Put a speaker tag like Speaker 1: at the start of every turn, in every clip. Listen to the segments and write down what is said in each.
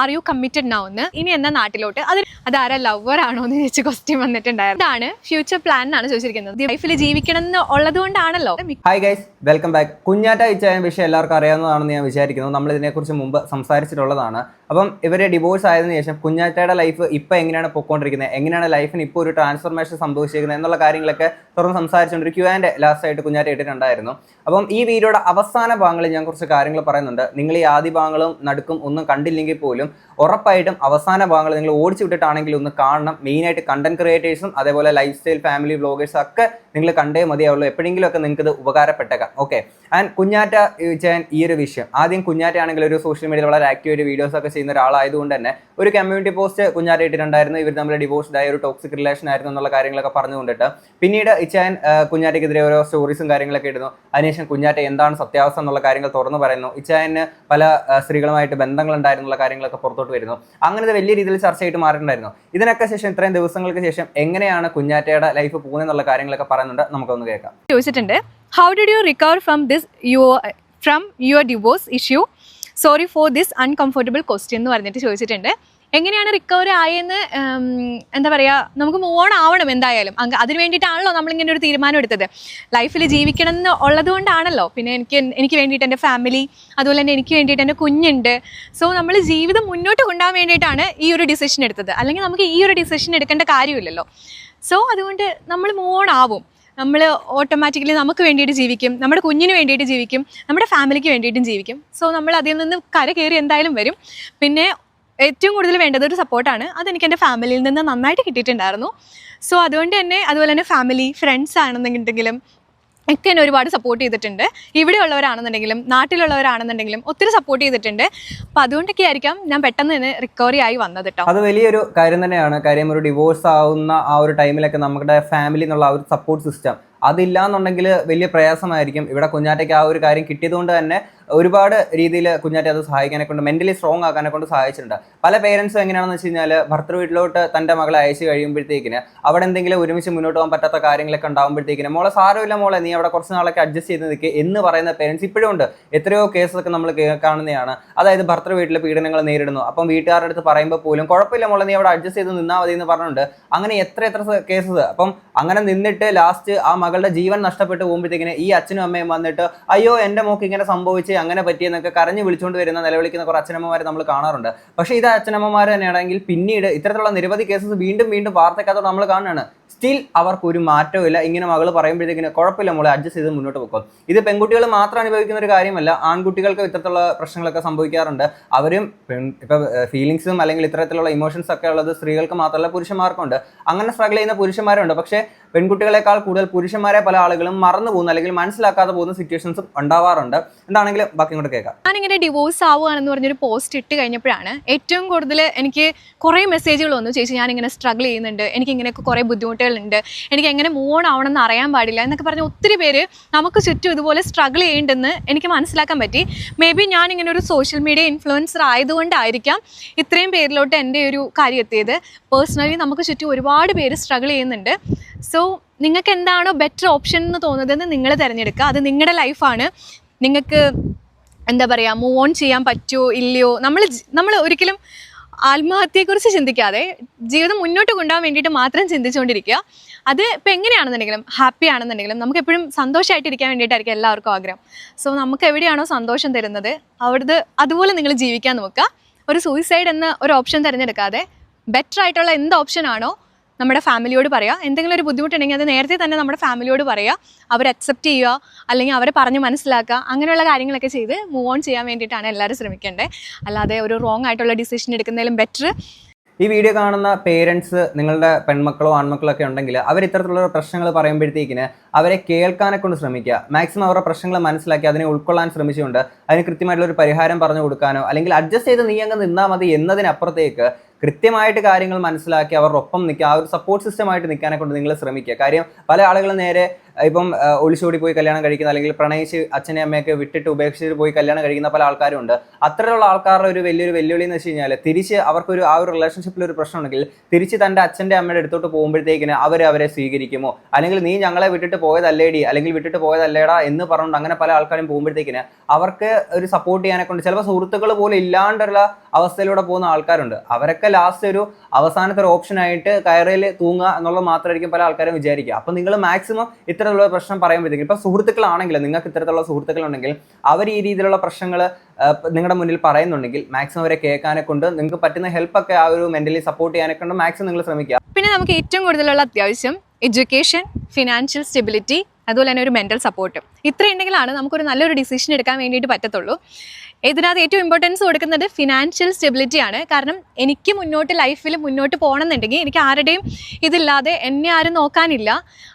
Speaker 1: Are you committed now എന്ന്. ഇനി എന്നാ നാട്ടിലോട്ട്? അത് അതാരാ ലവർ ആണോ എന്ന് ചോദിച്ച ക്വസ്റ്റ്യൻ വന്നിട്ടുണ്ടായിരുന്നു. ഇതാണ് ഫ്യൂച്ചർ പ്ലാൻ എന്നാണ് ചോദിച്ചിരിക്കുന്നത്. ലൈഫിൽ ജീവിക്കണം എന്ന് ഉള്ളത് കൊണ്ടാണല്ലോ
Speaker 2: ഹായ് ഗൈസ് വെൽക്കം ബാക്ക് കുഞ്ഞാറ്റ ഇച്ചായ വിഷയം എല്ലാവർക്കും അറിയാവുന്നതാണെന്ന് ഞാൻ വിചാരിക്കുന്നു. നമ്മൾ ഇതിനെക്കുറിച്ച് മുമ്പ് സംസാരിച്ചിട്ടുള്ളതാണ്. അപ്പം ഇവരെ ഡിവോഴ്സ് ആയതിനു ശേഷം കുഞ്ഞാറ്റയുടെ ലൈഫ് ഇപ്പോൾ എങ്ങനെയാണ് പൊയ്ക്കൊണ്ടിരിക്കുന്നത് എങ്ങനെയാണ് ലൈഫിന് ഇപ്പോൾ ഒരു ട്രാൻസ്ഫോർമേഷൻ സംഭവിച്ചിരിക്കുന്നത് എന്നുള്ള കാര്യങ്ങളൊക്കെ തുറന്ന് സംസാരിച്ചുകൊണ്ട് ഒരു ക്യൂ ആൻഡ് ലാസ്റ്റ് ആയിട്ട് കുഞ്ഞാറ്റ ഇട്ടിട്ടുണ്ടായിരുന്നു. അപ്പം ഈ വീഡിയോയുടെ അവസാന ഭാഗങ്ങളിൽ ഞാൻ കുറച്ച് കാര്യങ്ങൾ പറയുന്നുണ്ട്. നിങ്ങൾ ഈ ആദ്യ ഭാഗങ്ങളും നടുക്കും ഒന്നും കണ്ടില്ലെങ്കിൽ പോലും ഉറപ്പായിട്ടും അവസാന ഭാഗങ്ങൾ നിങ്ങൾ ഓടിച്ചു വിട്ടിട്ടാണെങ്കിലും ഒന്ന് കാണണം. മെയിനായിട്ട് കണ്ടന്റ് ക്രിയേറ്റേഴ്സും അതേപോലെ ലൈഫ് സ്റ്റൈൽ ഫാമിലി വ്ളോഗേഴ്സും ഒക്കെ നിങ്ങൾ കണ്ടേ മതിയാവുള്ളൂ. എപ്പോഴെങ്കിലും ഒക്കെ നിങ്ങൾക്ക് ഇത് ഉപകാരപ്പെട്ടേക്കാം. ഓക്കെ ആൻഡ് കുഞ്ഞാറ്റ ചെയ്യാൻ ഈ ഒരു വിഷയം. ആദ്യം കുഞ്ഞാറ്റ ആണെങ്കിൽ ഒരു സോഷ്യൽ മീഡിയയിൽ വളരെ ആക്റ്റീവായിട്ട് വീഡിയോസ് ഒക്കെ ചെയ്യുന്ന ഒരാളായതുകൊണ്ട് തന്നെ ഒരു കമ്മ്യൂണിറ്റി പോസ്റ്റ് കുഞ്ഞാറ്റ ഇട്ടിട്ടുണ്ടായിരുന്നു. ഇവർ തമ്മിൽ ഡിവോഴ്സ്ഡ് ആയ ഒരു ടോക്സിക് റിലേഷൻ ആയിരുന്നു എന്നുള്ള കാര്യങ്ങളൊക്കെ പറഞ്ഞുകൊണ്ടിട്ട്. പിന്നീട് ഇച്ചാൻ കുഞ്ഞാറ്റയ്ക്കെതിരെ ഓരോ സ്റ്റോറീസും കാര്യങ്ങളൊക്കെ ഇടുന്നു. അതിനുശേഷം കുഞ്ഞാറ്റ എന്താണ് സത്യാവസ്ഥ എന്നുള്ള കാര്യങ്ങൾ തുറന്നു പറയുന്നു. ഇച്ചായന് പല സ്ത്രീകളുമായിട്ട് ബന്ധങ്ങൾ ഉണ്ടായിരുന്നുള്ള കാര്യങ്ങളൊക്കെ പുറത്തോട്ട് വരുന്നു. അങ്ങനത്തെ വലിയ രീതിയിൽ ചർച്ചയായിട്ട് മാറിയിട്ടുണ്ടായിരുന്നു. ഇതിനൊക്കെ ശേഷം ഇത്രയും ദിവസങ്ങൾക്ക് ശേഷം എങ്ങനെയാണ് കുഞ്ഞാറ്റയുടെ ലൈഫ് പോകുന്നതെന്നുള്ള കാര്യങ്ങളൊക്കെ പറയുന്നുണ്ട്. നമുക്കൊന്ന് കേൾക്കാം.
Speaker 1: ചോദിച്ചിട്ടുണ്ട്. How did you recover from this your from your divorce issue sorry for this uncomfortable question എന്ന് പറഞ്ഞിട്ട് ചോദിച്ചിട്ടുണ്ട്. എങ്ങനെയാണ് റിക്കവർ ആയെന്ന് എന്താ പറയുക നമുക്ക് മൂവ് ഓൺ ആവണം എന്തായാലും? അങ്ങ് അതിന് വേണ്ടിയിട്ടാണല്ലോ നമ്മളിങ്ങനെ ഒരു തീരുമാനം എടുത്തത്. ലൈഫിൽ ജീവിക്കണം എന്ന് ഉള്ളത് കൊണ്ടാണല്ലോ പിന്നെ എനിക്ക് എനിക്ക് വേണ്ടിയിട്ട് എന്റെ ഫാമിലി അതുപോലെ തന്നെ എനിക്ക് വേണ്ടിയിട്ട് എന്റെ കുഞ്ഞുണ്ട്. സോ നമ്മൾ ജീവിതം മുന്നോട്ട് കൊണ്ടുപോകാൻ വേണ്ടിയിട്ടാണ് ഈ ഒരു ഡിസിഷൻ എടുത്തത്. അല്ലെങ്കിൽ നമുക്ക് ഈ ഒരു ഡിസിഷൻ എടുക്കേണ്ട കാര്യമില്ലല്ലോ. സോ അതുകൊണ്ട് നമ്മൾ മൂവ് ഓൺ ആവും. നമ്മൾ ഓട്ടോമാറ്റിക്കലി നമുക്ക് വേണ്ടിയിട്ട് ജീവിക്കും നമ്മുടെ കുഞ്ഞിന് വേണ്ടിയിട്ട് ജീവിക്കും നമ്മുടെ ഫാമിലിക്ക് വേണ്ടിയിട്ടും ജീവിക്കും. സോ നമ്മൾ അതിൽ നിന്ന് കര കയറി എന്തായാലും വരും. പിന്നെ ഏറ്റവും കൂടുതൽ വേണ്ടത് ഒരു സപ്പോർട്ടാണ് അതെനിക്ക് എന്റെ ഫാമിലിയിൽ നിന്ന് നന്നായിട്ട് കിട്ടിയിട്ടുണ്ടായിരുന്നു. സോ അതുകൊണ്ട് തന്നെ അതുപോലെ തന്നെ ഫാമിലി ഫ്രണ്ട്സ് ആണെന്നുണ്ടെങ്കിലും ഒക്കെ എന്നെ ഒരുപാട് സപ്പോർട്ട് ചെയ്തിട്ടുണ്ട്. ഇവിടെ ഉള്ളവരാണെന്നുണ്ടെങ്കിലും നാട്ടിലുള്ളവരാണെന്നുണ്ടെങ്കിലും ഒത്തിരി സപ്പോർട്ട് ചെയ്തിട്ടുണ്ട്. അപ്പം അതുകൊണ്ടൊക്കെ ആയിരിക്കാം ഞാൻ പെട്ടെന്ന് തന്നെ റിക്കവറി ആയി വന്നത് കേട്ടോ
Speaker 2: അത് വലിയൊരു കാര്യം തന്നെയാണ്. കാര്യം ഒരു ഡിവോഴ്സ് ആവുന്ന ആ ഒരു ടൈമിലൊക്കെ നമ്മുടെ ഫാമിലി എന്നുള്ള ആ ഒരു സപ്പോർട്ട് സിസ്റ്റം അതില്ല എന്നുണ്ടെങ്കിൽ വലിയ പ്രയാസമായിരിക്കും. ഇവിടെ കുഞ്ഞാറ്റയ്ക്ക് ആ ഒരു കാര്യം കിട്ടിയതുകൊണ്ട് തന്നെ ഒരുപാട് രീതിയിൽ കുഞ്ഞാറ്റെ അത് സഹായിക്കാനെ കൊണ്ട് മെന്റലി സ്ട്രോങ് ആക്കാനെ കൊണ്ട് സഹായിച്ചിട്ടുണ്ട്. പല പേരൻസും എങ്ങനെയാണെന്ന് വെച്ച് കഴിഞ്ഞാൽ ഭർത്തൃ വീട്ടിലോട്ട് തന്റെ മകളെ അയച്ചു കഴിയുമ്പോഴത്തേക്കിന് അവിടെ എന്തെങ്കിലും ഒരുമിച്ച് മുന്നോട്ട് പോകാൻ പറ്റാത്ത കാര്യങ്ങളൊക്കെ ഉണ്ടാകുമ്പോഴത്തേക്കിന് മോളെ സാരമില്ല മോളെ നീ അവിടെ കുറച്ച് നാളൊക്കെ അഡ്ജസ്റ്റ് ചെയ്ത് നിൽക്കുക എന്ന് പറയുന്ന പേരൻസ് ഇപ്പോഴും ഉണ്ട്. എത്രയോ കേസൊക്കെ നമ്മൾ കാണുന്നതാണ്. അതായത് ഭർത്തൃ വീട്ടിലെ പീഡനങ്ങൾ നേരിടുന്നു. അപ്പം വീട്ടുകാരുടെ അടുത്ത് പറയുമ്പോൾ പോലും കുഴപ്പമില്ല മോളെ നീ അവിടെ അഡ്ജസ്റ്റ് ചെയ്ത് നിന്നാൽ മതി എന്ന് പറഞ്ഞിട്ടുണ്ട് അങ്ങനെ എത്ര എത്ര കേസസ് അപ്പം അങ്ങനെ നിന്നിട്ട് ലാസ്റ്റ് ആ മകളുടെ ജീവൻ നഷ്ടപ്പെട്ടു പോകുമ്പോഴത്തേക്കിന് ഈ അച്ഛനും അമ്മയും വന്നിട്ട് അയ്യോ എന്റെ മോക്ക് ഇങ്ങനെ സംഭവിച്ച് അങ്ങനെ പറ്റിയെന്നൊക്കെ കരഞ്ഞു വിളിച്ചുകൊണ്ട് വരുന്ന നിലവിളിക്കുന്ന കുറേ അച്ഛനമ്മമാരെ നമ്മൾ കാണാറുണ്ട്. പക്ഷേ ഇത് അച്ഛനമ്മമാർ തന്നെയാണെങ്കിൽ പിന്നീട് ഇത്തരത്തിലുള്ള നിരവധി കേസസ് വീണ്ടും വീണ്ടും വാർത്തക്കകത്തോട് നമ്മൾ കാണുകയാണ്. സ്റ്റിൽ അവർക്ക് ഒരു മാറ്റവും ഇല്ല ഇങ്ങനെ മകൾ പറയുമ്പോഴത്തേക്കിന് കുഴപ്പമില്ല മോളെ അഡ്ജസ്റ്റ് ചെയ്ത് മുന്നോട്ട് പോകും ഇത് പെൺകുട്ടികൾ മാത്രം അനുഭവിക്കുന്ന ഒരു കാര്യമല്ല. ആൺകുട്ടികൾക്ക് ഇത്തരത്തിലുള്ള പ്രശ്നങ്ങളൊക്കെ സംഭവിക്കാറുണ്ട്. അവരും ഇപ്പൊ ഫീലിങ്സും അല്ലെങ്കിൽ ഇത്തരത്തിലുള്ള ഇമോഷൻസ് ഒക്കെ ഉള്ളത് സ്ത്രീകൾക്ക് മാത്രമല്ല പുരുഷന്മാർക്കുണ്ട് അങ്ങനെ സ്ട്രഗിൾ ചെയ്യുന്ന പുരുഷന്മാരുണ്ട്. പക്ഷേ പെൺകുട്ടികളെക്കാൾ കൂടുതൽ പുരുഷന്മാരെ പല ആളുകളും മറന്നു പോകുന്ന അല്ലെങ്കിൽ മനസ്സിലാക്കാതെ പോകുന്ന സിറ്റുവേഷൻസും ഉണ്ടാവാറുണ്ട്. ഇങ്ങോട്ട് കേൾക്കാം.
Speaker 1: ഞാനിങ്ങനെ ഡിവോഴ്സ് ആവുകയാണെന്ന് പറഞ്ഞൊരു പോസ്റ്റ് ഇട്ട് കഴിഞ്ഞപ്പോഴാണ് ഏറ്റവും കൂടുതൽ എനിക്ക് കുറേ മെസ്സേജുകൾ വന്നു. ചേച്ചി ഞാൻ ഇങ്ങനെ സ്ട്രഗിൾ ചെയ്യുന്നുണ്ട്. എനിക്ക് ഇങ്ങനെയൊക്കെ കുറേ ബുദ്ധിമുട്ടുകളുണ്ട്. എനിക്ക് എങ്ങനെ മൂവ് ഓൺ ആവണം എന്ന് അറിയാൻ പാടില്ല എന്നൊക്കെ പറഞ്ഞ് ഒത്തിരി പേര് നമുക്ക് ചുറ്റും ഇതുപോലെ സ്ട്രഗിൾ ചെയ്യുന്നുണ്ടെന്ന് എനിക്ക് മനസ്സിലാക്കാൻ പറ്റി. മേ ബി ഞാനിങ്ങനെ ഒരു സോഷ്യൽ മീഡിയ ഇൻഫ്ലുവൻസർ ആയതുകൊണ്ടായിരിക്കാം ഇത്രയും പേരിലോട്ട് എന്റെ ഒരു കാര്യം എത്തിയത്. പേഴ്സണലി നമുക്ക് ചുറ്റും ഒരുപാട് പേര് സ്ട്രഗിൾ ചെയ്യുന്നുണ്ട്. സോ നിങ്ങൾക്ക് എന്താണോ ബെറ്റർ ഓപ്ഷൻ എന്ന് തോന്നുന്നതെന്ന് നിങ്ങൾ തിരഞ്ഞെടുക്കുക. അത് നിങ്ങളുടെ ലൈഫാണ് നിങ്ങൾക്ക് എന്താ പറയുക മൂവ് ഓൺ ചെയ്യാൻ പറ്റുമോ ഇല്ലയോ? നമ്മൾ നമ്മൾ ഒരിക്കലും ആത്മഹത്യയെക്കുറിച്ച് ചിന്തിക്കാതെ ജീവിതം മുന്നോട്ട് കൊണ്ടുപോകാൻ വേണ്ടിയിട്ട് മാത്രം ചിന്തിച്ചുകൊണ്ടിരിക്കുക. അത് ഇപ്പം എങ്ങനെയാണെന്നുണ്ടെങ്കിലും ഹാപ്പി ആണെന്നുണ്ടെങ്കിലും നമുക്ക് എപ്പോഴും സന്തോഷമായിട്ടിരിക്കാൻ വേണ്ടിയിട്ടായിരിക്കും എല്ലാവർക്കും ആഗ്രഹം. സോ നമുക്ക് എവിടെയാണോ സന്തോഷം തരുന്നത് അവിടുത്തെ അതുപോലെ നിങ്ങൾ ജീവിക്കാൻ നോക്കുക. ഒരു സൂയിസൈഡ് എന്ന ഒരു ഓപ്ഷൻ തിരഞ്ഞെടുക്കാതെ ബെറ്റർ ആയിട്ടുള്ള എന്ത് ഓപ്ഷൻ ആണോ നമ്മുടെ ഫാമിലിയോട് പറയുക എന്തെങ്കിലും ഒരു ബുദ്ധിമുട്ടുണ്ടെങ്കിൽ അത് നേരത്തെ തന്നെ നമ്മുടെ ഫാമിലിയോട് പറയുക അവർ അക്സെപ്റ്റ് ചെയ്യുക അല്ലെങ്കിൽ അവരെ പറഞ്ഞ് മനസ്സിലാക്കുക അങ്ങനെയുള്ള കാര്യങ്ങളൊക്കെ ചെയ്ത് മൂവ് ഓൺ ചെയ്യാൻ വേണ്ടിയിട്ടാണ് എല്ലാവരും ശ്രമിക്കേണ്ടത്. അല്ലാതെ ഒരു റോങ് ആയിട്ടുള്ള ഡിസിഷൻ എടുക്കുന്നതിലും ബെറ്റർ
Speaker 2: ഈ വീഡിയോ കാണുന്ന പേരൻസ് നിങ്ങളുടെ പെൺമക്കളോ ആൺമക്കളോ ഒക്കെ ഉണ്ടെങ്കിൽ അവർ ഇത്തരത്തിലുള്ള പ്രശ്നങ്ങൾ പറയുമ്പോഴത്തേക്കിന് അവരെ കേൾക്കാനെ കൊണ്ട് ശ്രമിക്കുക. മാക്സിമം അവരുടെ പ്രശ്നങ്ങൾ മനസ്സിലാക്കി അതിനെ ഉൾക്കൊള്ളാൻ ശ്രമിച്ചുകൊണ്ട് അതിന് കൃത്യമായിട്ടുള്ള ഒരു പരിഹാരം പറഞ്ഞു കൊടുക്കാനോ അല്ലെങ്കിൽ അഡ്ജസ്റ്റ് ചെയ്ത് നീ അങ്ങ് നിന്നാൽ മതി എന്നതിനപ്പുറത്തേക്ക് കൃത്യമായിട്ട് കാര്യങ്ങൾ മനസ്സിലാക്കി അവരുടെ ഒപ്പം നിൽക്കുക ആ ഒരു സപ്പോർട്ട് സിസ്റ്റമായിട്ട് നിൽക്കാനെ കൊണ്ട് നിങ്ങൾ ശ്രമിക്കുക. കാര്യം പല ആളുകളും നേരെ ഇപ്പം ഒളിച്ചോടി പോയി കല്യാണം കഴിക്കുന്ന അല്ലെങ്കിൽ പ്രണയിച്ച് അച്ഛനെ അമ്മയൊക്കെ വിട്ടിട്ട് ഉപേക്ഷിച്ചിട്ട് പോയി കല്യാണം കഴിക്കുന്ന പല ആൾക്കാരും ഉണ്ട് അത്തരമുള്ള ആൾക്കാരുടെ ഒരു വലിയൊരു വെല്ലുവിളി എന്ന് വെച്ച് കഴിഞ്ഞാൽ തിരിച്ച് അവർക്കൊരു ആ ഒരു റിലേഷൻഷിപ്പിൽ ഒരു പ്രശ്നം ഉണ്ടെങ്കിൽ തിരിച്ച് തന്റെ അച്ഛന്റെ അമ്മയുടെ അടുത്തോട്ട് പോകുമ്പോഴത്തേക്കിന് അവർ അവരെ സ്വീകരിക്കുമോ? അല്ലെങ്കിൽ നീ ഞങ്ങളെ വിട്ടിട്ട് പോയതല്ലേടി അല്ലെങ്കിൽ വിട്ടിട്ട് പോയതല്ലേടാ എന്ന് പറഞ്ഞുകൊണ്ട് അങ്ങനെ പല ആൾക്കാരും പോകുമ്പോഴത്തേക്കിന് അവർക്ക് ഒരു സപ്പോർട്ട് ചെയ്യാനെ കൊണ്ട് ചിലപ്പോൾ സുഹൃത്തുക്കൾ പോലും ഇല്ലാണ്ടുള്ള അവസ്ഥയിലൂടെ പോകുന്ന ആൾക്കാരുണ്ട്. അവരൊക്കെ ലാസ്റ്റ് ഒരു അവസാനത്തെ ഒരു ഓപ്ഷനായിട്ട് കയറിൽ തൂങ്ങുക എന്നുള്ളത് മാത്രമായിരിക്കും പല ആൾക്കാരും വിചാരിക്കുക. അപ്പം നിങ്ങൾ മാക്സിമം ഇത്തരത്തിലുള്ള പ്രശ്നം പറയുമ്പോഴത്തേക്കും ഇപ്പൊ സുഹൃത്തുക്കളാണെങ്കിൽ നിങ്ങൾക്ക് ഇത്തരത്തിലുള്ള സുഹൃത്തുക്കളുണ്ടെങ്കിൽ അവർ ഈ രീതിയിലുള്ള പ്രശ്നങ്ങൾ നിങ്ങളുടെ മുന്നിൽ പറയുന്നുണ്ടെങ്കിൽ മാക്സിമം അവരെ കേൾക്കാനെ കൊണ്ട് നിങ്ങൾക്ക് പറ്റുന്ന ഹെൽപ്പ് ഒക്കെ ആ ഒരു മെന്റലി സപ്പോർട്ട് ചെയ്യാനൊക്കെ കൊണ്ട് മാക്സിമം നിങ്ങൾ ശ്രമിക്കുക.
Speaker 1: പിന്നെ നമുക്ക് ഏറ്റവും കൂടുതലുള്ള അത്യാവശ്യം എഡ്യൂക്കേഷൻ ഫിനാൻഷ്യൽ സ്റ്റെബിലിറ്റി അതുപോലെ തന്നെ ഒരു മെന്റൽ സപ്പോർട്ട് ഇത്ര ഉണ്ടെങ്കിലാണ് നമുക്കൊരു നല്ലൊരു ഡിസിഷൻ എടുക്കാൻ വേണ്ടിയിട്ട് പറ്റത്തുള്ളൂ. ഇതിനകത്ത് ഏറ്റവും ഇമ്പോർട്ടൻസ് കൊടുക്കുന്നത് ഫിനാൻഷ്യൽ സ്റ്റെബിലിറ്റി ആണ്. കാരണം എനിക്ക് മുന്നോട്ട് ലൈഫിൽ മുന്നോട്ട് പോകണമെന്നുണ്ടെങ്കിൽ എനിക്ക് ആരുടെയും ഇതില്ലാതെ എന്നെ ആരും നോക്കാനില്ല.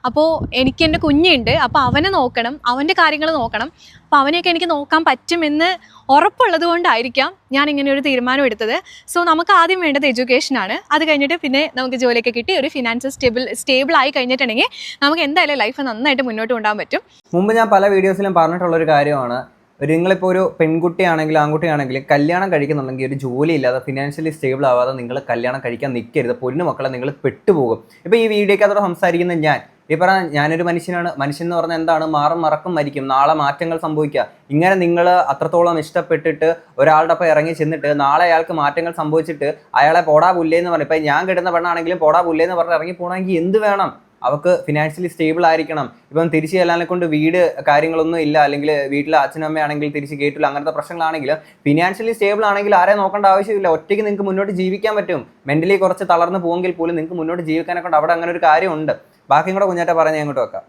Speaker 1: അപ്പോൾ എനിക്ക് എന്റെ കുഞ്ഞുണ്ട് അപ്പോൾ അവനെ നോക്കണം അവന്റെ കാര്യങ്ങൾ നോക്കണം. അപ്പോൾ അവനെയൊക്കെ എനിക്ക് നോക്കാൻ പറ്റുമെന്ന് ഉറപ്പുള്ളത് കൊണ്ടായിരിക്കാം ഞാൻ ഇങ്ങനെ ഒരു തീരുമാനം എടുത്തത്. സോ നമുക്ക് ആദ്യം വേണ്ടത് എഡ്യൂക്കേഷനാണ് അത് കഴിഞ്ഞിട്ട് പിന്നെ നമുക്ക് ജോലിയൊക്കെ കിട്ടി ഒരു ഫിനാൻഷ്യൽ സ്റ്റേബിൾ സ്റ്റേബിൾ ആയി കഴിഞ്ഞിട്ടുണ്ടെങ്കിൽ നമുക്ക് എന്തായാലും ലൈഫ് നന്നായിട്ട് മുന്നോട്ട് കൊണ്ടുപോകാൻ പറ്റും.
Speaker 2: മുമ്പ് ഞാൻ പല വീഡിയോസിലും പറഞ്ഞിട്ടുള്ള ഒരു കാര്യമാണ്. ഒരു നിങ്ങളിപ്പോൾ ഒരു പെൺകുട്ടിയാണെങ്കിലും ആൺകുട്ടിയാണെങ്കിലും കല്യാണം കഴിക്കുന്നുണ്ടെങ്കിൽ ഒരു ജോലി ഇല്ലാതെ ഫിനാൻഷ്യലി സ്റ്റേബിൾ ആവാതെ നിങ്ങൾ കല്യാണം കഴിക്കാൻ നിൽക്കരുത് പൊന്നു മക്കളെ നിങ്ങൾ പെട്ടുപോകും. ഇപ്പോൾ ഈ വീഡിയോക്കകത്തോടെ സംസാരിക്കുന്ന ഞാൻ ഈ പറഞ്ഞ ഞാനൊരു മനുഷ്യനാണ്. മനുഷ്യൻ എന്ന് പറഞ്ഞാൽ എന്താണ്? മാറും മറക്കും മരിക്കും. നാളെ മാറ്റങ്ങൾ സംഭവിക്കുക. ഇങ്ങനെ നിങ്ങൾ അത്രത്തോളം ഇഷ്ടപ്പെട്ടിട്ട് ഒരാളുടെ ഒപ്പം ഇറങ്ങി ചെന്നിട്ട് നാളെ അയാൾക്ക് മാറ്റങ്ങൾ സംഭവിച്ചിട്ട് അയാളെ പോടാ പുല്ലേന്ന് പറഞ്ഞു. ഇപ്പം ഞാൻ കിട്ടുന്ന പെണ്ണാണെങ്കിലും പോടാ പുല്ലേന്ന് പറഞ്ഞ് ഇറങ്ങി പോകണമെങ്കിൽ എന്ത് വേണം? അവർക്ക് ഫിനാൻഷ്യലി സ്റ്റേബിൾ ആയിരിക്കണം. ഇപ്പം തിരിച്ച് ചെല്ലാനെ കൊണ്ട് വീട് കാര്യങ്ങളൊന്നും ഇല്ല. അല്ലെങ്കിൽ വീട്ടിലെ അച്ഛനമ്മയാണെങ്കിൽ തിരിച്ച് കേട്ടില്ല അങ്ങനത്തെ പ്രശ്നങ്ങളാണെങ്കിൽ ഫിനാൻഷ്യലി സ്റ്റേബിൾ ആണെങ്കിൽ ആരെ നോക്കേണ്ട ആവശ്യമില്ല. ഒറ്റയ്ക്ക് നിങ്ങൾക്ക് മുന്നോട്ട് ജീവിക്കാൻ പറ്റും. മെന്റലി കുറച്ച് തളർന്നു പോകുമെങ്കിൽ പോലും നിങ്ങൾക്ക് മുന്നോട്ട് ജീവിക്കാനൊക്കെ അവിടെ അങ്ങനെ ഒരു കാര്യമുണ്ട്. ബാക്കിയും കൂടെ കുഞ്ഞാറ്റ പറഞ്ഞ് അങ്ങോട്ട് വെക്കാം.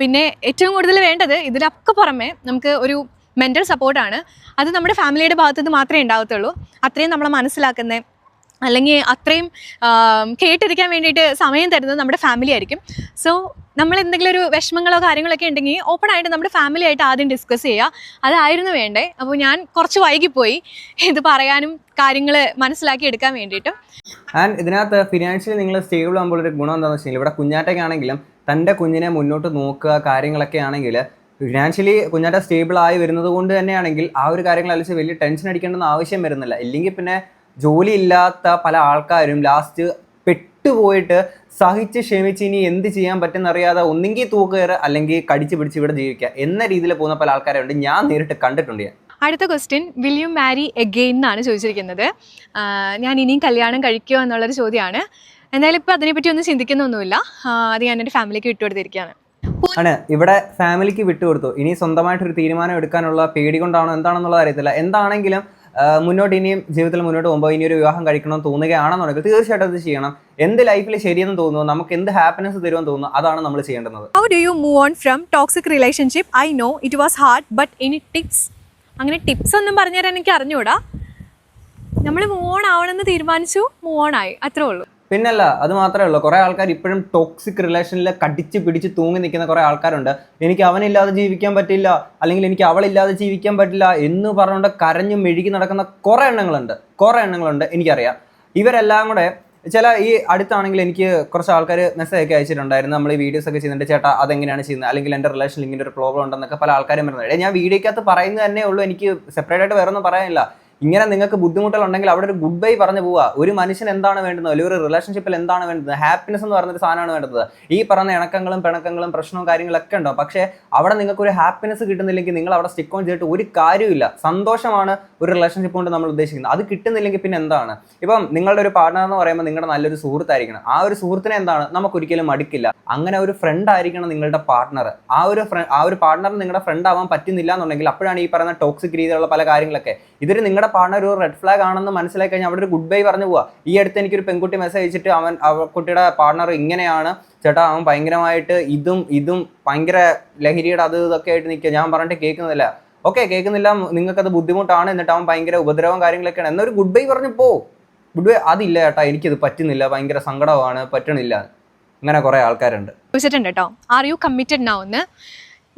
Speaker 1: പിന്നെ ഏറ്റവും കൂടുതൽ വേണ്ടത് ഇതിലൊക്കെ പുറമെ നമുക്ക് ഒരു മെന്റൽ സപ്പോർട്ടാണ് അത് നമ്മുടെ ഫാമിലിയുടെ ഭാഗത്തുനിന്ന് മാത്രമേ ഉണ്ടാകത്തുള്ളൂ അത്രയും നമ്മളെ മനസ്സിലാക്കുന്ന അല്ലെങ്കിൽ അത്രയും കേട്ടിരിക്കാൻ വേണ്ടിയിട്ട് സമയം തരുന്നത് നമ്മുടെ ഫാമിലി ആയിരിക്കും. സോ നമ്മൾ എന്തെങ്കിലും ഒരു വിഷമങ്ങളോ കാര്യങ്ങളൊക്കെ ഉണ്ടെങ്കിൽ ഓപ്പൺ ആയിട്ട് നമ്മുടെ ഫാമിലി ആയിട്ട് ആദ്യം ഡിസ്കസ് ചെയ്യുക. അതായിരുന്നു വേണ്ടേ. അപ്പോൾ ഞാൻ കുറച്ച് വൈകിപ്പോയി. ഇത് പറയാനും കാര്യങ്ങൾ മനസ്സിലാക്കി എടുക്കാൻ വേണ്ടിയിട്ടും.
Speaker 2: ആൻഡ് ഇതിനകത്ത് ഫിനാൻഷ്യലി നിങ്ങൾ സ്റ്റേബിൾ ആകുമ്പോൾ ഒരു ഗുണം എന്താണെന്ന് വെച്ചാൽ ഇവിടെ കുഞ്ഞാറ്റയ്ക്കാണെങ്കിലും തന്റെ കുഞ്ഞിനെ മുന്നോട്ട് നോക്കുക കാര്യങ്ങളൊക്കെ ആണെങ്കിൽ ഫിനാൻഷ്യലി കുഞ്ഞാറ്റ സ്റ്റേബിൾ ആയി വരുന്നത് കൊണ്ട് തന്നെയാണെങ്കിൽ ആ ഒരു കാര്യങ്ങൾ അലച്ച് വലിയ ടെൻഷൻ അടിക്കേണ്ടെന്ന് ആവശ്യം വരുന്നില്ല. ഇല്ലെങ്കിൽ പിന്നെ ജോലി ഇല്ലാത്ത പല ആൾക്കാരും ലാസ്റ്റ് പെട്ടുപോയിട്ട് സഹിച്ച് ക്ഷമിച്ച് ഇനി എന്ത് ചെയ്യാൻ പറ്റുന്നറിയാതെ ഒന്നെങ്കിൽ തൂക്കുകയറ് അല്ലെങ്കിൽ കടിച്ചു പിടിച്ച് ഇവിടെ ജീവിക്കുക എന്ന രീതിയിൽ പോകുന്ന പല ആൾക്കാരുണ്ട്. ഞാൻ നേരിട്ട് കണ്ടിട്ടുണ്ട് ഞാൻ.
Speaker 1: അടുത്ത ക്വസ്റ്റ്യൻ വില്യം മാരി എഗെയിൻ എന്നാണ് ചോദിച്ചിരിക്കുന്നത്. ഞാൻ ഇനിയും കല്യാണം കഴിക്കുമോ എന്നുള്ളൊരു ചോദ്യമാണ്. എന്തായാലും ഇപ്പോൾ അതിനെപ്പറ്റി ഒന്നും ചിന്തിക്കുന്നൊന്നുമില്ല. അത് ഞാൻ എന്റെ ഫാമിലിക്ക് വിട്ടുകൊടുത്തിരിക്കുകയാണ്
Speaker 2: ആണ്. ഇവിടെ ഫാമിലിക്ക് വിട്ടുകൊടുത്തു ഇനി സ്വന്തമായിട്ടൊരു തീരുമാനം എടുക്കാനുള്ള പേടി കൊണ്ടാണോ എന്താണെന്നുള്ളത് അറിയത്തില്ല എന്താണെങ്കിലും മുന്നോട്ട് ഇനിയും ജീവിതത്തിൽ മുന്നോട്ട് പോകുമ്പോൾ ഇനി ഒരു വിവാഹം കഴിക്കണമെന്ന് തോന്നുകയാണെന്നുണ്ടെങ്കിൽ തീർച്ചയായിട്ടും അത് ചെയ്യണം. എന്ത് ലൈഫിൽ ശരിയെന്ന് തോന്നുന്നു നമുക്ക് എന്ത് ഹാപ്പിനെസ് തരുമെന്ന് തോന്നുന്നു അതാണ് നമ്മൾ ചെയ്യേണ്ടത്
Speaker 1: how do you move on from toxic relationship I know it was hard but any tips അങ്ങനെ ടിപ്സ് ഒന്നും പറഞ്ഞുതരാൻ എനിക്ക് അറിഞ്ഞുകൂടാ നമ്മൾ മൂവ് ഓൺ ആവണമെന്ന് തീരുമാനിച്ചു മൂവ് ഓൺ ആയി. അത്രേ ഉള്ളൂ.
Speaker 2: പിന്നല്ല അത് മാത്രമേ ഉള്ളൂ. കുറേ ആൾക്കാർ ഇപ്പോഴും ടോക്സിക് റിലേഷനിൽ കടിച്ച് പിടിച്ച് തൂങ്ങി നിൽക്കുന്ന കുറേ ആൾക്കാരുണ്ട്. എനിക്ക് അവനില്ലാതെ ജീവിക്കാൻ പറ്റില്ല അല്ലെങ്കിൽ എനിക്ക് അവളില്ലാതെ ജീവിക്കാൻ പറ്റില്ല എന്ന് പറഞ്ഞുകൊണ്ട് കരഞ്ഞു മെഴുകി നടക്കുന്ന കുറേ എണ്ണങ്ങളുണ്ട്. കുറേ എണ്ണങ്ങളുണ്ട് എനിക്കറിയാം. ഇവരെല്ലാം കൂടെ ചില ഈ അടുത്താണെങ്കിൽ എനിക്ക് കുറച്ച് ആൾക്കാർ മെസ്സേജ് ഒക്കെ അയച്ചിട്ടുണ്ടായിരുന്നു. നമ്മൾ ഈ വീഡിയോസ് ഒക്കെ ചെയ്യുന്നുണ്ട് ചേട്ടാ അതെങ്ങനെയാണ് ചെയ്യുന്നത്? അല്ലെങ്കിൽ എന്റെ റിലേഷനിൽ ഇങ്ങനെ ഒരു പ്രോബ്ലം ഉണ്ടെന്നൊക്കെ പല ആൾക്കാരും പറഞ്ഞത് ഞാൻ വീഡിയോക്കകത്ത് പറയുന്നത് തന്നെ ഉള്ളൂ. എനിക്ക് സെപ്പറേറ്റ് ആയിട്ട് വേറെ ഒന്നും പറയാനില്ല. ഇങ്ങനെ നിങ്ങൾക്ക് ബുദ്ധിമുട്ടുകൾ ഉണ്ടെങ്കിൽ അവിടെ ഒരു ഗുഡ് ബൈ പറഞ്ഞു പോവുക. ഒരു മനുഷ്യൻ എന്താണ് വേണ്ടത് അല്ലെങ്കിൽ ഒരു റിലേഷൻഷിപ്പിൽ എന്താണ് വേണ്ടത് ഹാപ്പിനെസ് എന്ന് പറയുന്ന ഒരു സാധനമാണ് വേണ്ടത്. ഈ പറഞ്ഞ ഇണക്കങ്ങളും പിണക്കങ്ങളും പ്രശ്നവും കാര്യങ്ങളൊക്കെ ഉണ്ടോ? പക്ഷേ അവിടെ നിങ്ങൾക്ക് ഒരു ഹാപ്പിനെസ് കിട്ടുന്നില്ലെങ്കിൽ നിങ്ങൾ അവിടെ സ്റ്റിക്കോൺ ചെയ്തിട്ട് ഒരു കാര്യമില്ല സന്തോഷമാണ് ഒരു റിലേഷൻഷിപ്പ് കൊണ്ട് നമ്മൾ ഉദ്ദേശിക്കുന്നത്. അത് കിട്ടുന്നില്ലെങ്കിൽ പിന്നെ എന്താണ്? ഇപ്പം നിങ്ങളുടെ ഒരു പാർട്ണർ എന്ന് പറയുമ്പോൾ നിങ്ങളുടെ നല്ലൊരു സുഹൃത്തായിരിക്കണം. ആ ഒരു സുഹൃത്തിനെ എന്താണ്? നമുക്കൊരിക്കലും മടുക്കില്ല. അങ്ങനെ ഒരു ഫ്രണ്ട് ആയിരിക്കണം നിങ്ങളുടെ പാർട്ണർ ആ ഒരു ഫ്രണ്ട് ആ ഒരു പാർട്ണർ നിങ്ങളുടെ ഫ്രണ്ട് ആവാൻ പറ്റുന്നില്ല എന്നുണ്ടെങ്കിൽ അപ്പോഴാണ് ഈ പറയുന്ന ടോക്സിക് രീതിയിലുള്ള പല കാര്യങ്ങളൊക്കെ. ഇതൊരു നിങ്ങളുടെ പാർട്ണർ ഒരു റെഡ് ഫ്ലാഗ് ആണെന്ന് മനസ്സിലായി കഴിഞ്ഞാൽ അവിടെ ഒരു ഗുഡ് ബൈ പറഞ്ഞു പോവാ. ഈ അടുത്ത് എനിക്കൊരു പെൺകുട്ടി മെസ്സേജ് അയച്ചിട്ട് അവൻ അവ കുട്ടിയുടെ പാർട്ണർ ഇങ്ങനെയാണ്. ചേട്ടാ അവൻ ഭയങ്കരമായിട്ട് ഇതും ഇതും ഭയങ്കര ലഹരിയുടെ അത് ഇതൊക്കെ ആയിട്ട് നിൽക്കുക ഞാൻ പറഞ്ഞിട്ട് കേൾക്കുന്നില്ല ഓക്കെ കേൾക്കുന്നില്ല. നിങ്ങൾക്കത് ബുദ്ധിമുട്ടാണ്. എന്നിട്ട് അവൻ ഭയങ്കര ഉപദ്രവം കാര്യങ്ങളൊക്കെയാണ്. എന്നൊരു ഗുഡ് ബൈ പറഞ്ഞു പോ. ഗുഡ് ബൈ അതില്ല ചേട്ടാ. എനിക്കത് പറ്റുന്നില്ല. ഭയങ്കര സങ്കടമാണ്. പറ്റണില്ല. അങ്ങനെ കുറേ ആൾക്കാരുണ്ട്.
Speaker 1: ചോദിച്ചിട്ടുണ്ട് കേട്ടോ. ആർ യു കമ്മിറ്റഡ് നൗ എന്ന്?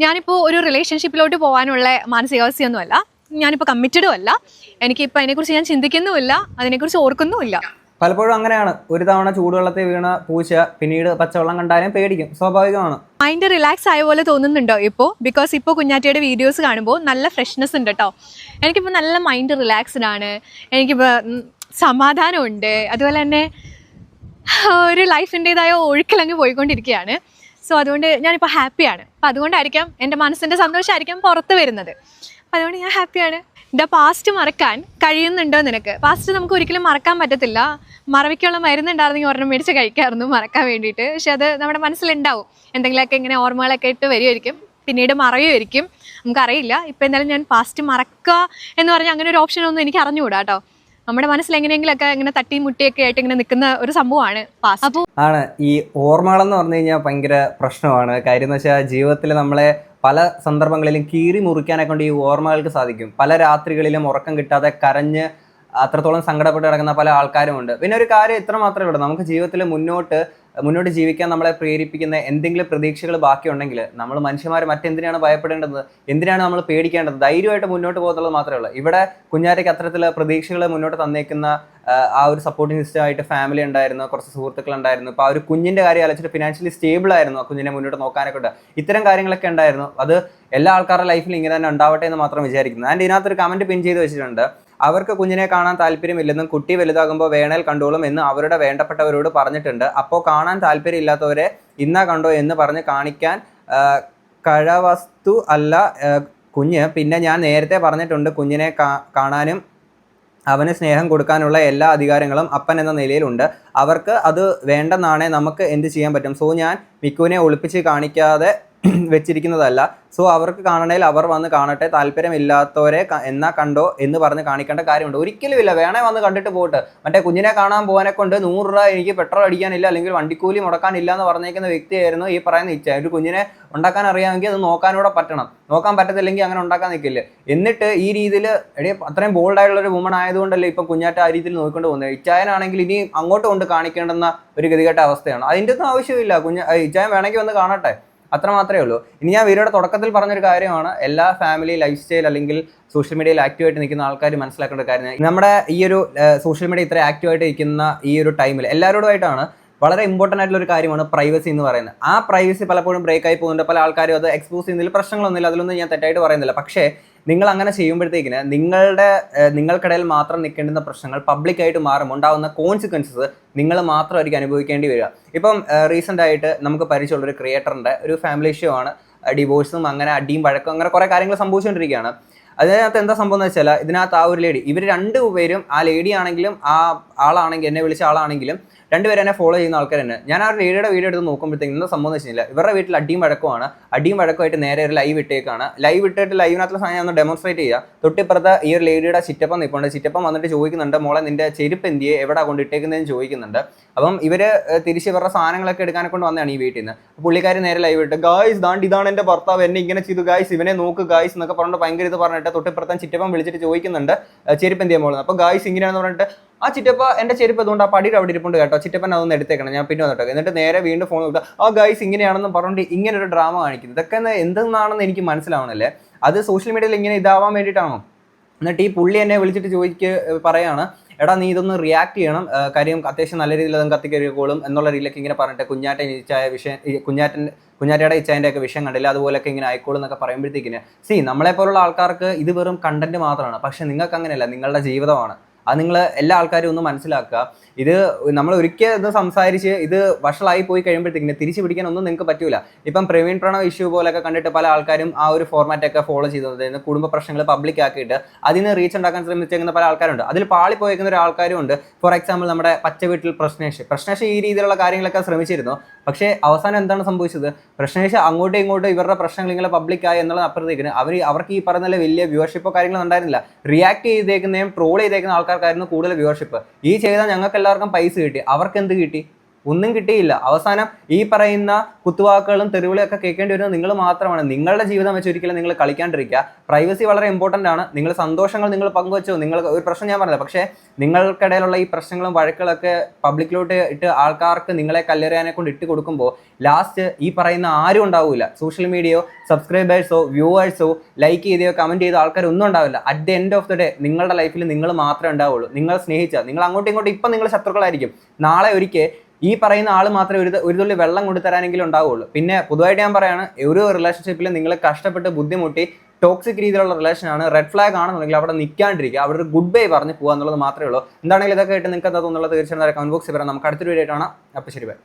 Speaker 1: ഞാനിപ്പോൾ ഒരു റിലേഷൻഷിപ്പിലോട്ട് പോകാനുള്ള മാനസികാവസ്ഥയൊന്നുമല്ല. ഞാനിപ്പോൾ കമ്മിറ്റഡും അല്ല. എനിക്കിപ്പോൾ അതിനെക്കുറിച്ച് ഞാൻ ചിന്തിക്കുന്നുമില്ല. അതിനെക്കുറിച്ച് ഓർക്കുന്നുമില്ല.
Speaker 2: പലപ്പോഴും അങ്ങനെയാണ്. ഒരു തവണ ചൂടുവെള്ളത്തിൽ വീണ പൂച്ച പിന്നീട് പച്ചവെള്ളം കണ്ടാലും പേടിക്കും. സ്വാഭാവികമാണ്.
Speaker 1: മൈൻഡ് റിലാക്സ് ആയ പോലെ തോന്നുന്നുണ്ടോ ഇപ്പോൾ ബിക്കോസ് ഇപ്പോൾ കുഞ്ഞാറ്റയുടെ വീഡിയോസ് കാണുമ്പോൾ നല്ല ഫ്രഷ്നെസ് ഉണ്ട് കേട്ടോ എനിക്കിപ്പോൾ നല്ല മൈൻഡ് റിലാക്സ്ഡ് ആണ്. എനിക്കിപ്പോൾ സമാധാനം സമാധാനമുണ്ട്. അതുപോലെ തന്നെ ഒരു ലൈഫിന്റെതായ ഒഴുക്കിലങ്ങ് പോയിക്കൊണ്ടിരിക്കുകയാണ്. സോ അതുകൊണ്ട് ഞാനിപ്പോൾ ഹാപ്പിയാണ് അപ്പോൾ അതുകൊണ്ടായിരിക്കാം എന്റെ മനസ്സിന്റെ സന്തോഷമായിരിക്കാം പുറത്ത് വരുന്നത്. അതുകൊണ്ട് ഞാൻ ഹാപ്പിയാണ്. എന്റെ പാസ്റ്റ് മറക്കാൻ കഴിയുന്നുണ്ടോ നിനക്ക്? പാസ്റ്റ് നമുക്ക് ഒരിക്കലും മറക്കാൻ പറ്റത്തില്ല. മറവിക്കുള്ള മരുന്നുണ്ടായിരുന്നെങ്കിൽ ഒരെണ്ണം മേടിച്ച് കഴിക്കാമായിരുന്നു മറക്കാൻ വേണ്ടിയിട്ട്. പക്ഷെ അത് നമ്മുടെ മനസ്സിലുണ്ടാവും. എന്തെങ്കിലുമൊക്കെ ഇങ്ങനെ ഓർമ്മകളൊക്കെ ഇട്ട് വരുമായിരിക്കും. പിന്നീട് മറയുമായിരിക്കും. നമുക്കറിയില്ല. ഇപ്പം എന്തായാലും ഞാൻ പാസ്റ്റ് മറക്കുക എന്ന് പറഞ്ഞാൽ അങ്ങനെ ഒരു ഓപ്ഷനൊന്നും എനിക്ക് അറിഞ്ഞുകൂടാ കേട്ടോ നമ്മുടെ മനസ്സിൽ എങ്ങനെയെങ്കിലുമൊക്കെ ഇങ്ങനെ തട്ടി മുട്ടിയൊക്കെ ആയിട്ട് ഇങ്ങനെ നിൽക്കുന്ന ഒരു സംഭവമാണ് അപ്പോൾ
Speaker 2: ആണ്. ഈ ഓർമ്മകളെന്ന് പറഞ്ഞു കഴിഞ്ഞാൽ ഭയങ്കര പ്രശ്നമാണ്. കാര്യം എന്ന് വെച്ചാൽ ജീവിതത്തിൽ നമ്മളെ പല സന്ദർഭങ്ങളിലും കീറി മുറിക്കാനെ കൊണ്ട് ഈ ഓർമ്മകൾക്ക് സാധിക്കും. പല രാത്രികളിലും ഉറക്കം കിട്ടാതെ കരഞ്ഞ് അത്രത്തോളം സങ്കടപ്പെട്ട് കിടക്കുന്ന പല ആൾക്കാരുമുണ്ട്. പിന്നെ ഒരു കാര്യം ഇത്ര മാത്രമേ ഉള്ളൂ. നമുക്ക് ജീവിതത്തിൽ മുന്നോട്ട് മുന്നോട്ട് ജീവിക്കാൻ നമ്മളെ പ്രേരിപ്പിക്കുന്ന എന്തെങ്കിലും പ്രതീക്ഷകൾ ബാക്കിയുണ്ടെങ്കിൽ നമ്മൾ മനുഷ്യന്മാർ മറ്റെന്തിനാണ് ഭയപ്പെടേണ്ടത്? എന്തിനാണ് നമ്മൾ പേടിക്കേണ്ടത്? ധൈര്യമായിട്ട് മുന്നോട്ട് പോകുന്നുള്ളത് മാത്രമേ ഉള്ളൂ. ഇവിടെ കുഞ്ഞാറ്റയ്ക്ക് അത്തരത്തിൽ പ്രതീക്ഷകൾ മുന്നോട്ട് തന്നേക്കുന്ന ആ, ഒരു സപ്പോർട്ടിംഗ് സിസ്റ്റം ആയിട്ട് ഫാമിലി ഉണ്ടായിരുന്നു കുറച്ച് സുഹൃത്തുക്കൾ ഉണ്ടായിരുന്നു. ഇപ്പോൾ ആ ഒരു കുഞ്ഞിന്റെ കാര്യം ആലോചിച്ചിട്ട് ഫിനാൻഷ്യലി സ്റ്റേബിൾ ആയിരുന്നു ആ കുഞ്ഞിനെ മുന്നോട്ട് നോക്കാനൊക്കെ ഉണ്ട്. ഇത്തരം കാര്യങ്ങളൊക്കെ ഉണ്ടായിരുന്നു. അത് എല്ലാ ആൾക്കാരുടെ ലൈഫിൽ ഇങ്ങനെ തന്നെ ഉണ്ടാവട്ടെ എന്ന് മാത്രം വിചാരിക്കുന്നു. ആൻഡ് ഇതിനകത്തൊരു കമന്റ് പിൻ ചെയ്ത് വെച്ചിട്ടുണ്ട്. അവർക്ക് കുഞ്ഞിനെ കാണാൻ താല്പര്യമില്ലെന്നും കുട്ടി വലുതാകുമ്പോൾ വേണേൽ കണ്ടോളും എന്ന് അവരുടെ വേണ്ടപ്പെട്ടവരോട് പറഞ്ഞിട്ടുണ്ട്. അപ്പോൾ കാണാൻ താല്പര്യമില്ലാത്തവരെ ഇന്നാ കണ്ടോ എന്ന് പറഞ്ഞ് കാണിക്കാൻ കഴവസ്തു അല്ല കുഞ്ഞ്. പിന്നെ ഞാൻ നേരത്തെ പറഞ്ഞിട്ടുണ്ട് കുഞ്ഞിനെ കാണാനും അവന് സ്നേഹം കൊടുക്കാനുള്ള എല്ലാ അധികാരങ്ങളും അപ്പൻ എന്ന നിലയിലുണ്ട്. അവർക്ക് അത് വേണ്ടെന്നാണേ നമുക്ക് എന്ത് ചെയ്യാൻ പറ്റും? സോ ഞാൻ മിക്കുവിനെ ഒളിപ്പിച്ച് കാണിക്കാതെ വെച്ചിരിക്കുന്നതല്ല. സോ അവർക്ക് കാണണേൽ അവർ വന്ന് കാണട്ടെ താല്പര്യമില്ലാത്തവരെ എന്നാ കണ്ടോ എന്ന് പറഞ്ഞ് കാണിക്കേണ്ട കാര്യമുണ്ട്. ഒരിക്കലും ഇല്ല വേണേ വന്ന് കണ്ടിട്ട് പോട്ട് മറ്റേ കുഞ്ഞിനെ കാണാൻ പോകാനെ കൊണ്ട് നൂറ് രൂപ എനിക്ക് പെട്രോൾ അടിക്കാനില്ല അല്ലെങ്കിൽ വണ്ടിക്കൂലി മുടക്കാനില്ല എന്ന് പറഞ്ഞേക്കുന്ന വ്യക്തിയായിരുന്നു ഈ പറയുന്ന ഇച്ഛ. ഒരു കുഞ്ഞിനെ ഉണ്ടാക്കാൻ അറിയാമെങ്കിൽ അത് നോക്കാനൂടെ പറ്റണം. നോക്കാൻ പറ്റത്തില്ലെങ്കിൽ അങ്ങനെ ഉണ്ടാക്കാൻ നിൽക്കില്ല. എന്നിട്ട് ഈ രീതിയിൽ എടേ അത്രയും ബോൾഡായിട്ടുള്ള ഒരു വുമൺ ആയതുകൊണ്ടല്ലേ ഇപ്പം കുഞ്ഞാറ്റ ആ രീതിയിൽ നോക്കിക്കൊണ്ട് പോകുന്നത്? ഇച്ചായനാണെങ്കിൽ ഇനി അങ്ങോട്ട് കൊണ്ട് കാണിക്കേണ്ടുന്ന ഒരു ഗതികെട്ട അവസ്ഥയാണ്. അതിന്റെ ഒന്നും ആവശ്യമില്ല. കുഞ്ഞ ഇച്ചായൻ വേണമെങ്കിൽ വന്ന് കാണട്ടെ. അത്ര മാത്രമേ ഉള്ളൂ. ഇനി ഞാൻ വീഡിയോയുടെ തുടക്കത്തിൽ പറഞ്ഞൊരു കാര്യമാണ്. എല്ലാ ഫാമിലി ലൈഫ് സ്റ്റൈൽ അല്ലെങ്കിൽ സോഷ്യൽ മീഡിയയിൽ ആക്റ്റീവായിട്ട് നിൽക്കുന്ന ആൾക്കാർ മനസ്സിലാക്കേണ്ട കാര്യം. നമ്മുടെ ഈ ഒരു സോഷ്യൽ മീഡിയ ഇത്ര ആക്റ്റീവായിട്ട് ഇരിക്കുന്ന ഈ ഒരു ടൈമിൽ എല്ലാവരോടുമായിട്ടാണ് വളരെ ഇമ്പോർട്ടന്റ് ആയിട്ടുള്ള ഒരു കാര്യമാണ് പ്രൈവസി എന്ന് പറയുന്നത്. ആ പ്രൈവസി പലപ്പോഴും ബ്രേക്ക് ആയി പോകുന്നുണ്ട്. പല ആൾക്കാരും അത് എക്സ്പോസ് ചെയ്യുന്നതിൽ പ്രശ്നങ്ങളൊന്നുമില്ല. അതിലൊന്നും ഞാൻ തെറ്റായിട്ട് പറയുന്നില്ല. പക്ഷേ നിങ്ങൾ അങ്ങനെ ചെയ്യുമ്പോഴത്തേക്കിന് നിങ്ങളുടെ നിങ്ങൾക്കിടയിൽ മാത്രം നിൽക്കേണ്ടുന്ന പ്രശ്നങ്ങൾ പബ്ലിക്കായിട്ട് മാറും. ഉണ്ടാകുന്ന കോൺസിക്വൻസസ് നിങ്ങൾ മാത്രമായിരിക്കും അനുഭവിക്കേണ്ടി വരിക. ഇപ്പം റീസെന്റ് ആയിട്ട് നമുക്ക് പരിചയമുള്ള ഒരു ക്രിയേറ്ററിന്റെ ഒരു ഫാമിലി ഇഷ്യൂ ആണ്. ഡിവോഴ്സും അങ്ങനെ അടിയും വഴക്കും അങ്ങനെ കുറേ കാര്യങ്ങൾ സംഭവിച്ചുകൊണ്ടിരിക്കുകയാണ്. അതിനകത്ത് എന്താ സംഭവം എന്ന് വെച്ചാൽ ഇതിനകത്ത് ആ ഒരു ലേഡി ഇവർ രണ്ട് പേരും ആ ലേഡി ആണെങ്കിലും ആ ആളാണെങ്കിൽ എന്നെ വിളിച്ച ആളാണെങ്കിലും രണ്ടുപേരും എന്നെ ഫോളോ ചെയ്യുന്ന ആൾക്കാർ തന്നെ. ഞാൻ ആ ലേഡിയുടെ വീഡിയോ എടുത്ത് നോക്കുമ്പോഴത്തേക്കും എന്താ സംഭവം എന്ന് വെച്ചാൽ ഇവരുടെ വീട്ടിൽ അടിയും വഴക്കമാണ്. അടിയും വഴക്കമായിട്ട് നേരെ ഒരു ലൈവ് ഇട്ടേക്കാണ്. ലൈവ് ഇട്ടിട്ട് ലൈവിനകത്തുള്ള സാധനം ഒന്ന് ഡെമോൺസ്ട്രേറ്റ് ചെയ്യുക തൊട്ടിപ്പുറത്ത് ഈ ഒരു ലേഡിയുടെ ചിറ്റപ്പം നിൽപ്പുണ്ട് ചിറ്റപ്പം വന്നിട്ട് ചോദിക്കുന്നുണ്ട് മോളെ നിന്റെ ചെരുപ്പ് എന്തിയെ? എവിടെ കൊണ്ടിട്ടേക്കുന്നതെന്ന് ചോദിക്കുന്നുണ്ട്. അപ്പം ഇവർ തിരിച്ച് ഇവരുടെ സാധനങ്ങളൊക്കെ എടുക്കാനെ കൊണ്ട് വന്നതാണ് ഈ വീട്ടിൽ നിന്ന് പുള്ളിക്കാർ നേരെ ലൈവ് ഇട്ട്. ഗായ്സ് ദാണ്ട് ഇതാണ് എന്റെ ഭർത്താവ്. എന്നെ ഇങ്ങനെ ചെയ്തു. ഗായ്സ് ഇവനെ നോക്ക്. ഗായ്സ് എന്നൊക്കെ പറഞ്ഞിട്ട് ഭയങ്കര ഇത് പറഞ്ഞിട്ട് തൊട്ടിപ്പുറത്താൻ ചിറ്റപ്പം വിളിച്ചിട്ട് ചോദിക്കുന്നുണ്ട് ചെരുപ്പ് എന്ത് ചെയ്യുമ്പോൾ അപ്പോൾ ഗായ്സ് ഇങ്ങനെയാണെന്ന് പറഞ്ഞിട്ട് ആ ചിറ്റപ്പ എന്റെ ചെരുപ്പ് അതുകൊണ്ട് ആ പടിയുടെ അവിടെ ഇരിപ്പുണ്ട് കേട്ടോ. ചിറ്റപ്പൻ അതൊന്ന് എടുത്തേക്കണം. ഞാൻ പിന്നെ വന്നിട്ട്. എന്നിട്ട് നേരെ വീണ്ടും ഫോൺ നോക്കുക ആ ഗൈസ് ഇങ്ങനെയാണെന്ന് പറഞ്ഞിട്ട് ഇങ്ങനെ ഒരു ഡ്രാമ കാണിക്കുന്നത് ഇതൊക്കെ എന്തെന്നാണെന്ന് എനിക്ക് മനസ്സിലാവണല്ലേ. അത് സോഷ്യൽ മീഡിയയിൽ ഇങ്ങനെ ഇതാവാൻ വേണ്ടിയിട്ടാണോ? എന്നിട്ട് ഈ പുള്ളി എന്നെ വിളിച്ചിട്ട് ചോദിക്ക് പറയാണ് എടാ നീ ഇതൊന്ന് റിയാക്ട് ചെയ്യണം. കാര്യം അത്യാവശ്യം നല്ല രീതിയിൽ അതും കത്തിക്കറിയോളും എന്നുള്ള രീതിയിലൊക്കെ ഇങ്ങനെ പറഞ്ഞിട്ട് കുഞ്ഞാറ്റൻ ഇച്ചായ വിഷയം കുഞ്ഞാറ്റൻ കുഞ്ഞാറ്റയുടെ ഇച്ചായന്റെ ഒക്കെ വിഷയം കണ്ടില്ല? അതുപോലെയൊക്കെ ഇങ്ങനെ ആയിക്കോളും എന്നൊക്കെ പറയുമ്പോഴത്തേക്കിന് സി നമ്മളെ പോലുള്ള ആൾക്കാർക്ക് ഇത് വെറും കണ്ടന്റ് മാത്രമാണ്. പക്ഷെ നിങ്ങൾക്ക് അങ്ങനെയല്ല നിങ്ങളുടെ ജീവിതമാണ്. അത് നിങ്ങൾ എല്ലാ ആൾക്കാരും ഒന്ന് മനസ്സിലാക്കുക. ഇത് നമ്മൾ ഒരിക്കൽ ഇത് സംസാരിച്ച് ഇത് വഷളായി പോയി കഴിയുമ്പോഴത്തേക്കിന് തിരിച്ചു പിടിക്കാൻ ഒന്നും നിങ്ങൾക്ക് പറ്റൂല. ഇപ്പം പ്രവീൺ പ്രണവ് ഇഷ്യൂ പോലെയൊക്കെ കണ്ടിട്ട് പല ആൾക്കാരും ആ ഒരു ഫോർമാറ്റ് ഒക്കെ ഫോളോ ചെയ്തത് കുടുംബ പ്രശ്നങ്ങൾ പബ്ലിക് ആക്കിയിട്ട് അതിന് റീച്ച് ഉണ്ടാക്കാൻ ശ്രമിച്ചേക്കുന്ന പല ആൾക്കാരുണ്ട്. അതിൽ പാളി പോയേക്കുന്ന ഒരു ആൾക്കാരും ഉണ്ട്. ഫോർ എക്സാമ്പിൾ നമ്മുടെ പച്ച വീട്ടിൽ പ്രശ്നേഷ്. പ്രശ്നേഷ് ഈ രീതിയിലുള്ള കാര്യങ്ങളൊക്കെ ശ്രമിച്ചിരുന്നു. പക്ഷേ അവസാനം എന്താണ് സംഭവിച്ചത്? പ്രശ്നേഷ് അങ്ങോട്ടും ഇങ്ങോട്ടും ഇവരുടെ പ്രശ്നങ്ങൾ ഇങ്ങനെ പബ്ലിക്കായി എന്നുള്ളത് അപ്പുറത്തേക്കിന് അവർ അവർക്ക് ഈ പറഞ്ഞ വലിയ വ്യൂവർഷിപ്പോ കാര്യങ്ങളൊന്നും ഉണ്ടായിരുന്നില്ല. റിയാക്ട് ചെയ്തേക്കുന്നതും ട്രോൾ ചെയ്തേക്കുന്ന ആൾക്കാർക്കായിരുന്നു കൂടുതൽ വ്യൂവർഷിപ്പ് ഈ ചെയ്താൽ ഞങ്ങൾക്ക് എല്ലാവർക്കും പൈസ കിട്ടി. അവർക്ക് എന്ത് കിട്ടി? ഒന്നും കിട്ടിയില്ല. അവസാനം ഈ പറയുന്ന കുത്തുവാക്കുകളും തെരുവുകളും ഒക്കെ കേൾക്കേണ്ടി വരുന്നത് നിങ്ങൾ മാത്രമാണ്. നിങ്ങളുടെ ജീവിതം വെച്ച് ഒരിക്കലും നിങ്ങൾ കളിക്കാണ്ടിരിക്കുക. പ്രൈവസി വളരെ ഇമ്പോർട്ടന്റ് ആണ്. നിങ്ങൾ സന്തോഷങ്ങൾ നിങ്ങൾ പങ്കുവച്ചു. നിങ്ങൾ ഒരു പ്രശ്നം ഞാൻ പറഞ്ഞില്ല. പക്ഷേ നിങ്ങൾക്കിടയിലുള്ള ഈ പ്രശ്നങ്ങളും വഴക്കുകളൊക്കെ പബ്ലിക്കിലോട്ട് ഇട്ട് ആൾക്കാർക്ക് നിങ്ങളെ കല്ലെറിയാനെ കൊണ്ട് ഇട്ട് കൊടുക്കുമ്പോൾ ലാസ്റ്റ് ഈ പറയുന്ന ആരും ഉണ്ടാവില്ല സോഷ്യൽ മീഡിയയോ സബ്സ്ക്രൈബേഴ്സോ വ്യൂവേഴ്സോ ലൈക്ക് ചെയ്തോ കമന്റ് ചെയ്തോ ആൾക്കാരൊന്നും ഉണ്ടാവില്ല. At the end of the day നിങ്ങളുടെ ലൈഫിൽ നിങ്ങൾ മാത്രമേ ഉണ്ടാവുള്ളൂ. നിങ്ങൾ സ്നേഹിച്ച നിങ്ങൾ അങ്ങോട്ടും ഇങ്ങോട്ടും ഇപ്പം നിങ്ങൾ ശത്രുക്കളായിരിക്കും. നാളെ ഒരിക്കൽ ഈ പറയുന്ന ആൾ മാത്രമേ ഒരു ഒരു തുള്ളി വെള്ളം കൊണ്ടുതരാനെങ്കിലും ഉണ്ടാവുള്ളൂ. പിന്നെ പൊതുവായിട്ട് ഞാൻ പറയാണ് ഒരു റിലേഷൻഷിപ്പിൽ നിങ്ങൾ കഷ്ടപ്പെട്ട് ബുദ്ധിമുട്ടി ടോക്സിക് രീതിയിലുള്ള റിലേഷൻ ആണ് റെഡ് ഫ്ലാഗ് ആണെന്നുണ്ടെങ്കിൽ അവിടെ നിൽക്കാണ്ടിരിക്കുക അവിടെ ഒരു ഗുഡ് ബൈ പറഞ്ഞ് പോകുക എന്നുള്ളത് മാത്രമേ ഉള്ളൂ. എന്താണെങ്കിലും ഇതൊക്കെ ആയിട്ട് നിങ്ങൾക്ക് എന്താ തോന്നുന്നുള്ളത് തീർച്ചയായിട്ടും കമന്റ് ബോക്സിൽ വരാം നമുക്ക് അടുത്തൊരു വീഡിയോ ആയിട്ടാണ് അപ്പോൾ ശരി ബൈ